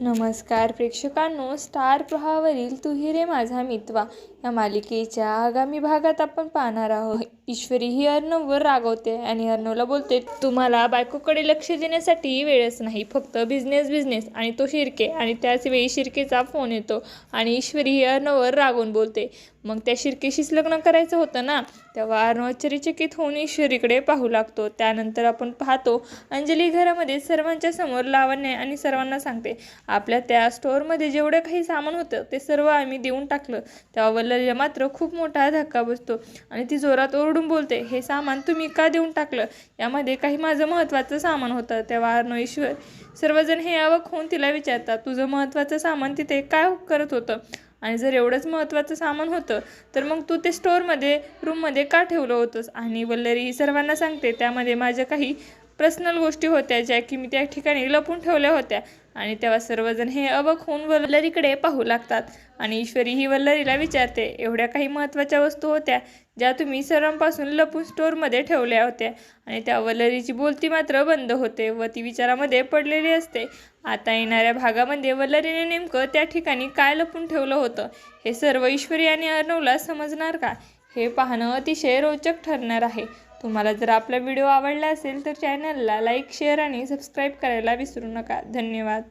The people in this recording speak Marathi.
नमस्कार प्रेक्षकांनो स्टार प्रहावरील तू माझा मितवा. या मालिकेच्या आगामी भागात आपण पाहणार आहोत. ईश्वरी ही अर्णववर रागवते आणि अर्णवला बोलते तुम्हाला बायकोकडे लक्ष देण्यासाठी वेळच नाही. फक्त बिझनेस बिझनेस आणि तो शिर्के आणि त्याच वेळी शिर्केचा फोन येतो आणि ईश्वरी ही अर्णववर रागवून बोलते मग त्या शिर्केशीच लग्न करायचं होतं ना तेव्हा अर्णव आश्चर्यचकित होऊन ईश्वरीकडे पाहू लागतो. त्यानंतर आपण पाहतो अंजली घरामध्ये सर्वांच्या समोर लावण्य आणि सर्वांना सांगते आपल्या त्या स्टोअरमध्ये जेवढं काही सामान होतं ते सर्व आम्ही देऊन टाकलं. तेव्हा वल्लरीला मात्र खूप मोठा धक्का बसतो आणि ती जोरात ओरडून बोलते हे सामान तुम्ही का देऊन टाकलं? यामध्ये काही माझं महत्त्वाचं सामान होतं. तेव्हा अर्णव ईश्वर सर्वजण हे अवक होऊन तिला विचारतात तुझं महत्त्वाचं सामान तिथे काय करत होतं? आणि जर एवढंच महत्त्वाचं सामान होतं तर मग तू ते स्टोअरमध्ये रूममध्ये का ठेवलं होतंस? आणि वल्लरी ही सर्वांना सांगते त्यामध्ये माझ्या काही पर्सनल गोष्टी होत्या ज्या की मी त्या ठिकाणी लपून ठेवल्या होत्या. आणि तेव्हा सर्वजण हे अबक होऊन वल्लरीकडे पाहू लागतात. आणि ईश्वरी ही वल्लरीला विचारते एवढ्या काही महत्त्वाच्या वस्तू होत्या ज्या तुम्ही सर्वांपासून लपून स्टोअरमध्ये ठेवल्या होत्या? आणि त्या वल्लरीची बोलती मात्र बंद होते व ती विचारामध्ये पडलेली असते. आता येणाऱ्या भागामध्ये वल्लरीने नेमकं त्या ठिकाणी काय लपून ठेवलं होतं? हे सर्व ईश्वरी आणि अर्णवला समजणार का? हे पाहणं अतिशय रोचक ठरणार आहे. तुम्हाला जर आपला व्हिडिओ आवडला असेल तर चॅनलला लाईक शेअर आणि सबस्क्राईब करायला विसरू नका. धन्यवाद.